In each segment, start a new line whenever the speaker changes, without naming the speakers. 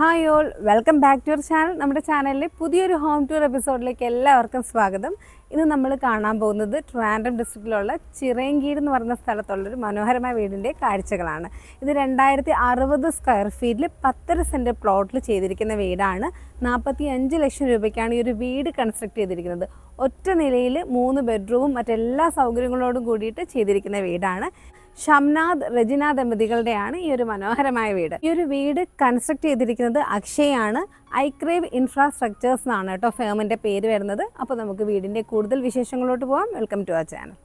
Hi all welcome back to your channel നമ്മുടെ ചാനലിലെ പുതിയൊരു ഹോം ടൂർ എപ്പിസോഡിലേക്ക് എല്ലാവർക്കും സ്വാഗതം. ഇന്ന് നമ്മൾ കാണാൻ പോകുന്നത് ട്രാൻഡം ഡിസ്ട്രിക്റ്റിലുള്ള ചിറയങ്കീട് എന്ന് പറയുന്ന സ്ഥലത്തുള്ളൊരു മനോഹരമായ വീടിന്റെ കാഴ്ചകളാണ്. ഇത് രണ്ടായിരത്തി അറുപത് സ്ക്വയർ ഫീറ്റിൽ പത്തര സെന്റ് പ്ലോട്ടിൽ ചെയ്തിരിക്കുന്ന വീടാണ്. നാൽപ്പത്തി അഞ്ച് ലക്ഷം രൂപയ്ക്കാണ് ഈ ഒരു വീട് കൺസ്ട്രക്ട് ചെയ്തിരിക്കുന്നത്. ഒറ്റ നിലയിൽ മൂന്ന് ബെഡ്റൂമും മറ്റെല്ലാ സൗകര്യങ്ങളോടും കൂടിയിട്ട് ചെയ്തിരിക്കുന്ന വീടാണ്. ഷംനാഥ് റെജിന ദമ്പതികളുടെയാണ് ഈ ഒരു മനോഹരമായ വീട്. ഈ ഒരു വീട് കൺസ്ട്രക്ട് ചെയ്തിരിക്കുന്നത് അക്ഷയാണ്. ഐക്രേവ് ഇൻഫ്രാസ്ട്രക്ചേഴ്സ് എന്നാണ് കേട്ടോ ഫേമിന്റെ പേര് വരുന്നത്. അപ്പോൾ നമുക്ക് വീടിന്റെ കൂടുതൽ വിശേഷങ്ങളോട്ട് പോകാം വെൽക്കം ടു അവർ ചാനൽ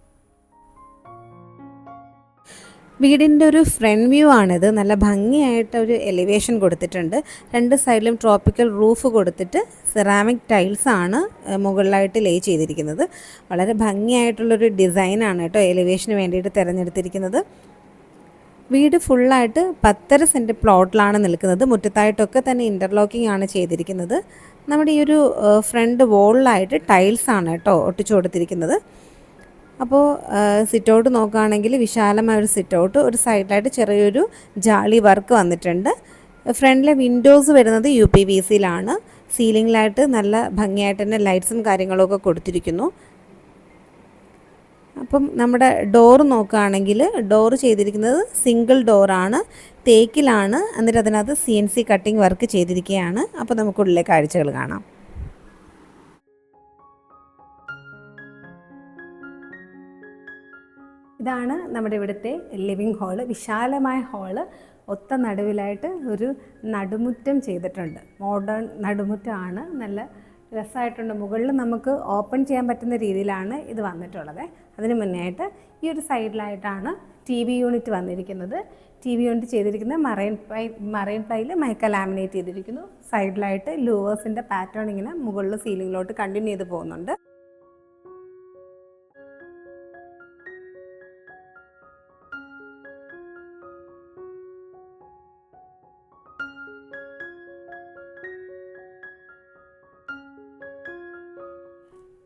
വീടിന്റെ ഒരു ഫ്രണ്ട് വ്യൂ ആണിത്. നല്ല ഭംഗിയായിട്ട് ഒരു എലിവേഷൻ കൊടുത്തിട്ടുണ്ട്. രണ്ട് സൈഡിലും ട്രോപ്പിക്കൽ റൂഫ് കൊടുത്തിട്ട് സെറാമിക് ടൈൽസ് ആണ് മുകളിലായിട്ട് ലേ ചെയ്തിരിക്കുന്നത്. വളരെ ഭംഗിയായിട്ടുള്ളൊരു ഡിസൈനാണ് കേട്ടോ എലിവേഷന് വേണ്ടിയിട്ട് തിരഞ്ഞെടുത്തിരിക്കുന്നത്. വീട് ഫുള്ളായിട്ട് പത്തര സെന്റ് പ്ലോട്ടിലാണ് നിൽക്കുന്നത്. മുറ്റത്തായിട്ടൊക്കെ തന്നെ ഇന്റർലോക്കിംഗ് ആണ് ചെയ്തിരിക്കുന്നത്. നമ്മുടെ ഈ ഒരു ഫ്രണ്ട് വോളിലായിട്ട് ടൈൽസ് ആണ് കേട്ടോ ഒട്ടിച്ചു കൊടുത്തിരിക്കുന്നത്. അപ്പോൾ സിറ്റ് ഔട്ട് നോക്കുകയാണെങ്കിൽ വിശാലമായ ഒരു സിറ്റ് ഔട്ട് ഒരു സൈഡിലായിട്ട് ചെറിയൊരു ജാളി വർക്ക് വന്നിട്ടുണ്ട്. ഫ്രണ്ടിലെ വിൻഡോസ് വരുന്നത് യു പി വി സിയിലാണ് സീലിംഗിലായിട്ട് നല്ല ഭംഗിയായിട്ട് തന്നെ ലൈറ്റ്സും കാര്യങ്ങളൊക്കെ കൊടുത്തിരിക്കുന്നു. അപ്പം നമ്മുടെ ഡോർ നോക്കുകയാണെങ്കിൽ ഡോർ ചെയ്തിരിക്കുന്നത് സിംഗിൾ ഡോറാണ് തേക്കിലാണ്. എന്നിട്ട് അതിനകത്ത് C N C cutting work ചെയ്തിരിക്കുകയാണ്. അപ്പോൾ നമുക്കുള്ളിലെ കാഴ്ചകൾ കാണാം. ഇതാണ് നമ്മുടെ ഇവിടുത്തെ ലിവിങ് ഹാൾ വിശാലമായ ഹാൾ ഒത്ത നടുവിലായിട്ട് ഒരു നടുമുറ്റം ചെയ്തിട്ടുണ്ട്. മോഡേൺ നടുമുറ്റമാണ്. നല്ല രസമായിട്ടുണ്ട്. മുകളിൽ നമുക്ക് ഓപ്പൺ ചെയ്യാൻ പറ്റുന്ന രീതിയിലാണ് ഇത് വന്നിട്ടുള്ളത്. അതിന് മുന്നേ ആയിട്ട് ഈ ഒരു സൈഡിലായിട്ടാണ് ടി വി യൂണിറ്റ് വന്നിരിക്കുന്നത്. ടി വി യൂണിറ്റ് ചെയ്തിരിക്കുന്നത് മറൈൻ പ്ലൈ മറൈൻ പ്ലൈയിൽ മൈക്ക ലാമിനേറ്റ് ചെയ്തിരിക്കുന്നു. സൈഡിലായിട്ട് ലൂവേഴ്സിന്റെ പാറ്റേൺ ഇങ്ങനെ മുകളിൽ സീലിങ്ങിലോട്ട് കണ്ടിന്യൂ ചെയ്ത് പോകുന്നുണ്ട്.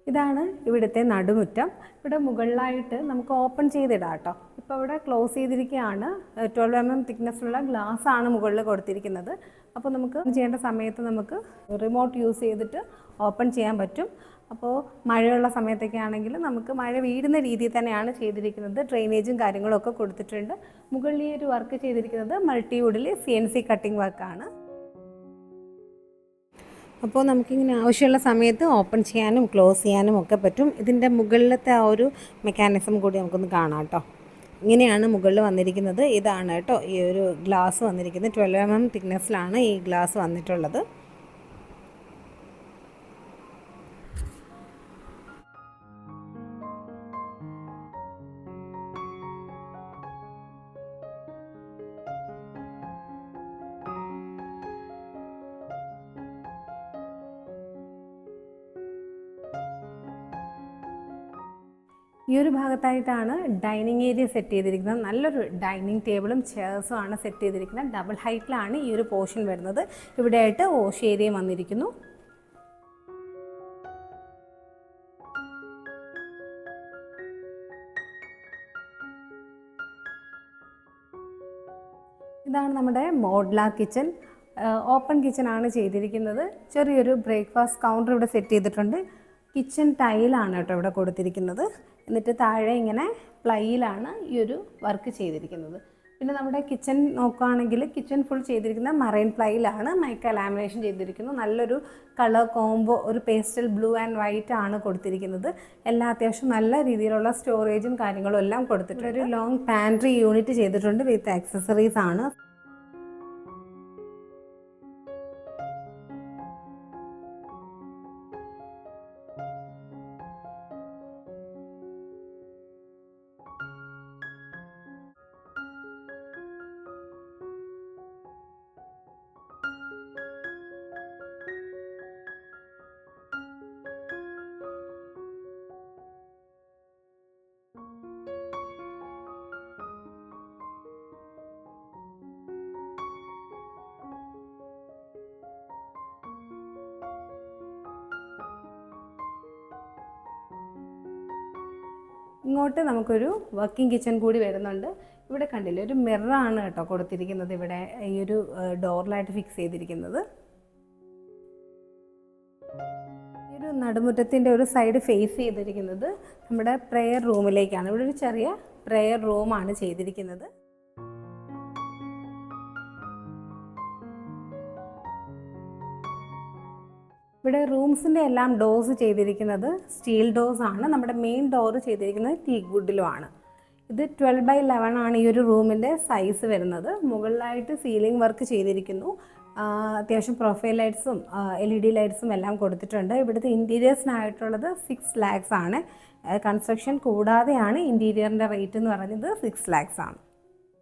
ഇതാണ് ഇവിടുത്തെ നടുമുറ്റം. ഇവിടെ മുകളിലായിട്ട് നമുക്ക് ഓപ്പൺ ചെയ്തിടാം കേട്ടോ. ഇപ്പോൾ ഇവിടെ ക്ലോസ് ചെയ്തിരിക്കുകയാണ്. ട്വൽവ് എം എം തിക്നെസ്സുള്ള ഗ്ലാസ് ആണ് മുകളിൽ കൊടുത്തിരിക്കുന്നത്. അപ്പോൾ നമുക്ക് ചെയ്യേണ്ട സമയത്ത് നമുക്ക് റിമോട്ട് യൂസ് ചെയ്തിട്ട് ഓപ്പൺ ചെയ്യാൻ പറ്റും. അപ്പോൾ മഴയുള്ള സമയത്തൊക്കെ ആണെങ്കിൽ നമുക്ക് മഴ വീഴുന്ന രീതിയിൽ തന്നെയാണ് ചെയ്തിരിക്കുന്നത്. ഡ്രെയിനേജും കാര്യങ്ങളൊക്കെ കൊടുത്തിട്ടുണ്ട്. മുകളിൽ ഒരു വർക്ക് ചെയ്തിരിക്കുന്നത് മൾട്ടിവുഡിൽ സി എൻ സി കട്ടിംഗ് വർക്കാണ് അപ്പോൾ നമുക്കിങ്ങനെ ആവശ്യമുള്ള സമയത്ത് ഓപ്പൺ ചെയ്യാനും ക്ലോസ് ചെയ്യാനും ഒക്കെ പറ്റും. ഇതിന്റെ മുകളിലത്തെ ആ ഒരു മെക്കാനിസം കൂടി നമുക്കൊന്ന് കാണാം കേട്ടോ. ഇങ്ങനെയാണ് മുകളിൽ വന്നിരിക്കുന്നത്. ഇതാണ് കേട്ടോ ഈ ഒരു ഗ്ലാസ് വന്നിരിക്കുന്നത്. ട്വൽവ് എം എം തിക്നെസ്സിലാണ് ഈ ഗ്ലാസ് വന്നിട്ടുള്ളത്. ഈ ഒരു ഭാഗത്തായിട്ടാണ് ഡൈനിങ് ഏരിയ സെറ്റ് ചെയ്തിരിക്കുന്നത്. നല്ലൊരു ഡൈനിങ് ടേബിളും ചെയർസും ആണ് സെറ്റ് ചെയ്തിരിക്കുന്നത്. ഡബിൾ ഹൈറ്റിലാണ് ഈ ഒരു പോർഷൻ വരുന്നത്. ഇവിടെയായിട്ട് വാഷ് ഏരിയയും വന്നിരിക്കുന്നു. ഇതാണ് നമ്മുടെ മോഡ്ല കിച്ചൺ ഓപ്പൺ കിച്ചൺ ആണ് ചെയ്തിരിക്കുന്നത്. ചെറിയൊരു ബ്രേക്ക്ഫാസ്റ്റ് കൗണ്ടർ ഇവിടെ സെറ്റ് ചെയ്തിട്ടുണ്ട്. കിച്ചൺ ടൈലാണ് കേട്ടോ ഇവിടെ കൊടുത്തിരിക്കുന്നത്. എന്നിട്ട് താഴെ ഇങ്ങനെ പ്ലൈയിലാണ് ഈ ഒരു വർക്ക് ചെയ്തിരിക്കുന്നത്. പിന്നെ നമ്മുടെ കിച്ചൺ നോക്കുകയാണെങ്കിൽ കിച്ചൺ ഫുൾ ചെയ്തിരിക്കുന്ന മറൈൻ പ്ലൈയിലാണ് മൈക്ക ലാമിനേഷൻ ചെയ്തിരിക്കുന്നത്. നല്ലൊരു കളർ കോംബോ ഒരു പേസ്റ്റൽ ബ്ലൂ ആൻഡ് വൈറ്റ് ആണ് കൊടുത്തിരിക്കുന്നത്. എല്ലാ അത്യാവശ്യം നല്ല രീതിയിലുള്ള സ്റ്റോറേജും കാര്യങ്ങളും എല്ലാം കൊടുത്തിട്ടുണ്ട്. ഒരു ലോങ് പാൻട്രി യൂണിറ്റ് ചെയ്തിട്ടുണ്ട് വിത്ത് ആക്സസറീസ് ആണ്. ഇങ്ങോട്ട് നമുക്കൊരു വർക്കിംഗ് കിച്ചൺ കൂടി വരുന്നുണ്ട്. ഇവിടെ കണ്ടില്ലേ ഒരു മിററാണ് കേട്ടോ കൊടുത്തിരിക്കുന്നത് ഇവിടെ. ഈ ഒരു ഡോറിലായിട്ട് ഫിക്സ് ചെയ്തിരിക്കുന്നത്. ഈ ഒരു നടുമുറ്റത്തിന്റെ ഒരു സൈഡ് ഫേസ് ചെയ്തിരിക്കുന്നത് നമ്മുടെ പ്രെയർ റൂമിലേക്കാണ് ഇവിടെ ഒരു ചെറിയ പ്രെയർ റൂമാണ് ചെയ്തിരിക്കുന്നത്. ഇവിടെ റൂംസിന്റെ എല്ലാം ഡോസ് ചെയ്തിരിക്കുന്നത് സ്റ്റീൽ ഡോസ് ആണ്. നമ്മുടെ മെയിൻ ഡോർ ചെയ്തിരിക്കുന്നത് ടീക്ക് ഗുഡിലുമാണ് ഇത് ട്വൽവ് ബൈ ലെവൻ ആണ് ഈ ഒരു റൂമിന്റെ സൈസ് വരുന്നത്. മുകളിലായിട്ട് സീലിംഗ് വർക്ക് ചെയ്തിരിക്കുന്നു. അത്യാവശ്യം പ്രൊഫൈൽ ലൈറ്റ്സും എൽ ഇ ഡി ലൈറ്റ്സും എല്ലാം കൊടുത്തിട്ടുണ്ട്. ഇവിടുത്തെ ഇന്റീരിയേഴ്സിനായിട്ടുള്ളത് സിക്സ് ലാക്സ് ആണ്. കൺസ്ട്രക്ഷൻ കൂടാതെയാണ് ഇന്റീരിയറിന്റെ റേറ്റ് എന്ന് പറയുന്നത് സിക്സ് ലാക്സ് ആണ്.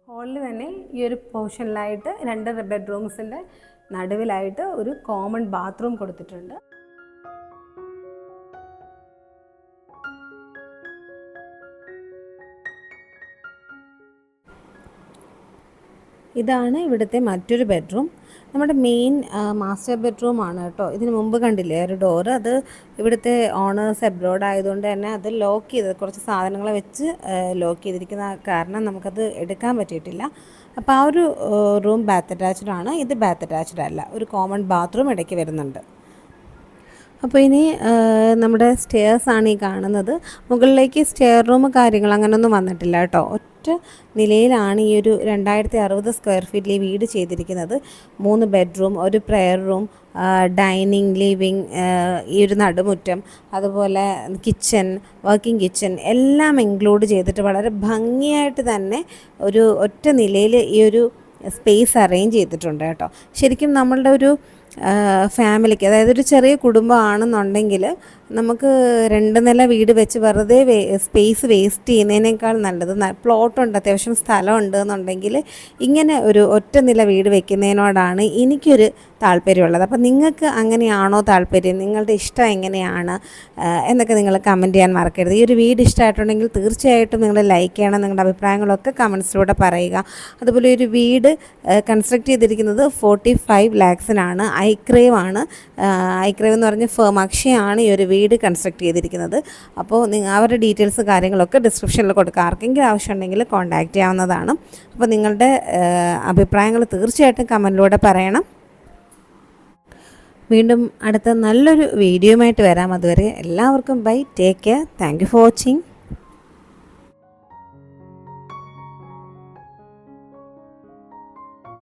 ഹാളിൽ തന്നെ ഈ ഒരു പോർഷനിലായിട്ട് രണ്ട് ബെഡ്റൂംസിന്റെ നടുവിലായിട്ട് ഒരു കോമൺ ബാത്റൂം കൊടുത്തിട്ടുണ്ട്. ഇതാണ് ഇവിടുത്തെ മറ്റൊരു ബെഡ്റൂം നമ്മുടെ മെയിൻ മാസ്റ്റർ ബെഡ്റൂം ആണ് കേട്ടോ. ഇതിന് മുമ്പ് കണ്ടില്ലേ ഒരു ഡോറ് അത് ഇവിടുത്തെ ഓണേഴ്സ് എബ്രോഡ് ആയതുകൊണ്ട് തന്നെ അത് ലോക്ക് ചെയ്ത് കുറച്ച് സാധനങ്ങൾ വെച്ച് ലോക്ക് ചെയ്തിരിക്കുന്ന കാരണം നമുക്കത് എടുക്കാൻ പറ്റിയിട്ടില്ല. അപ്പോൾ ആ ഒരു റൂം ബാത്ത് അറ്റാച്ച്ഡ് ആണ്. ഇത് ബാത്ത് അറ്റാച്ച്ഡ് അല്ല. ഒരു കോമൺ ബാത്റൂം ഇടയ്ക്ക് വരുന്നുണ്ട്. അപ്പോൾ ഇനി നമ്മുടെ സ്റ്റെയർസ് ആണ് ഈ കാണുന്നത്. മുകളിലേക്ക് സ്റ്റെയർ റൂം കാര്യങ്ങൾ അങ്ങനെയൊന്നും വന്നിട്ടില്ല കേട്ടോ. ഒറ്റ നിലയിലാണ് ഈ ഒരു രണ്ടായിരത്തി അറുപത് സ്ക്വയർ ഫീറ്റിൽ ഈ വീട് ചെയ്തിരിക്കുന്നത്. മൂന്ന് ബെഡ്റൂം ഒരു പ്രെയർ റൂം ഡൈനിങ് ലിവിങ് ഈ ഒരു നടുമുറ്റം അതുപോലെ കിച്ചൺ വർക്കിംഗ് കിച്ചൺ എല്ലാം ഇൻക്ലൂഡ് ചെയ്തിട്ട് വളരെ ഭംഗിയായിട്ട് തന്നെ ഒരു ഒറ്റ നിലയിൽ ഈ ഒരു സ്പേസ് അറേഞ്ച് ചെയ്തിട്ടുണ്ട് കേട്ടോ. ശരിക്കും നമ്മളുടെ ഒരു ഫാമിലിക്ക് അതായത് ഒരു ചെറിയ കുടുംബമാണെന്നുണ്ടെങ്കിൽ നമുക്ക് രണ്ട് നില വീട് വെച്ച് വെറുതെ വേ സ്പേസ് വേസ്റ്റ് ചെയ്യുന്നതിനേക്കാൾ നല്ലത്. പ്ലോട്ടുണ്ട് അത്യാവശ്യം സ്ഥലമുണ്ട് എന്നുണ്ടെങ്കിൽ ഇങ്ങനെ ഒരു ഒറ്റ നില വീട് വെക്കുന്നതിനോടാണ് എനിക്കൊരു താല്പര്യമുള്ളത്. അപ്പം നിങ്ങൾക്ക് അങ്ങനെയാണോ താല്പര്യം? നിങ്ങളുടെ ഇഷ്ടം എങ്ങനെയാണ്? എന്നൊക്കെ നിങ്ങൾ കമന്റ് ചെയ്യാൻ മറക്കരുത്. ഈ ഒരു വീട് ഇഷ്ടമായിട്ടുണ്ടെങ്കിൽ തീർച്ചയായിട്ടും നിങ്ങൾ ലൈക്ക് ചെയ്യണം. നിങ്ങളുടെ അഭിപ്രായങ്ങളൊക്കെ കമൻസിലൂടെ പറയുക. അതുപോലെ ഒരു വീട് കൺസ്ട്രക്ട് ചെയ്തിരിക്കുന്നത് ഫോർട്ടി ഫൈവ് ലാക്സിനാണ് ഐക്രേവാണ്. ഐക്രേവ് എന്ന് പറഞ്ഞ ഫേം അക്ഷയാണ് ഈ ഒരു വീട് കൺസ്ട്രക്ട് ചെയ്തിരിക്കുന്നത്. അപ്പോൾ നിങ്ങൾ അവരുടെ ഡീറ്റെയിൽസ് കാര്യങ്ങളൊക്കെ ഡിസ്ക്രിപ്ഷനിൽ കൊടുക്കുക ആർക്കെങ്കിലും ആവശ്യമുണ്ടെങ്കിൽ കോൺടാക്റ്റ് ചെയ്യാവുന്നതാണ്. അപ്പോൾ നിങ്ങളുടെ അഭിപ്രായങ്ങൾ തീർച്ചയായിട്ടും കമന്റിലൂടെ പറയണം. വീണ്ടും അടുത്ത നല്ലൊരു വീഡിയോയുമായിട്ട് വരാം. അതുവരെ എല്ലാവർക്കും bye take care thank you for watching